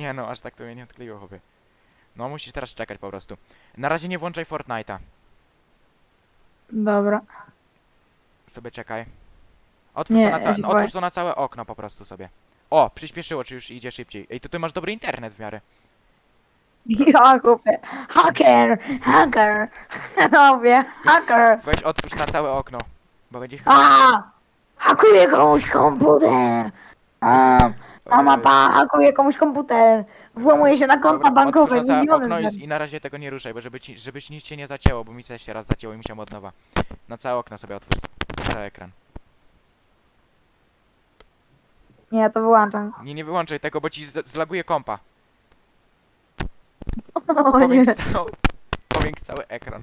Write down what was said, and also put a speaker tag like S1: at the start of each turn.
S1: Nie no, aż tak to mnie nie odkleiło, chłopie. No, musisz teraz czekać po prostu. Na razie nie włączaj Fortnite'a.
S2: Dobra.
S1: Sobie czekaj. Otwórz,
S2: Nie,
S1: to na
S2: ja się
S1: ca-
S2: boję.
S1: otwórz to na całe okno po prostu sobie. O, przyspieszyło, czy już idzie szybciej. Ej, to ty masz dobry internet w miarę.
S2: Ja kupię. Hacker! Hacker! Robię. Hacker!
S1: Weź otwórz na całe okno. Bo będzie chyba...
S2: A! Hakuje komuś komputer! A, mama pa, hakuje komuś komputer! Włamuje się na konta
S1: dobra,
S2: bankowe,
S1: otwórz na całe
S2: miliony.
S1: okno i, i na razie tego nie ruszaj, bo żeby, ci, żebyś nic się nie zacięło, bo mi też się raz zacięło i musiałem od nowa. Na całe okno sobie otwórz. Cały ekran.
S2: Nie, to wyłączam.
S1: Nie, nie wyłączaj tego, bo ci z- zlaguje kompa.
S2: O nie.
S1: Powiększ cały, powiększ cały ekran.